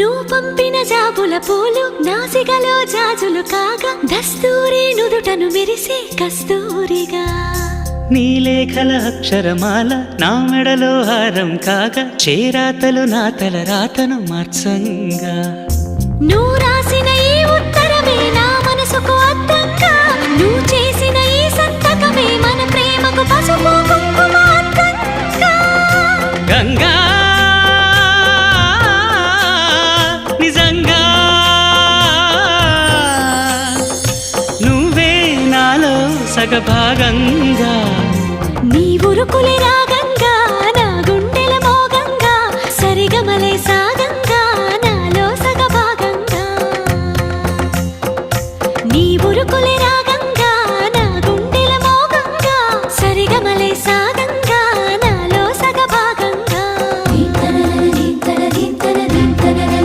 నువ్వు పంపిన జాబుల పూలు నాసికలో జాజులు కాగా దస్తూరి నుదుటను మెరిసే కస్తూరిగా. నీలేఖల అక్షరమాల నా మెడలో హారం కాగా చేరాతలు నా తల రాతను మార్చంగా. నువ్వు సగభాగంగా. నీ ఉరుకులే రాగంగా నా గుండెల మోగంగా సరిగమలే సాగంగా నాలో సగభాగంగా. నీ ఉరుకులే రాగంగా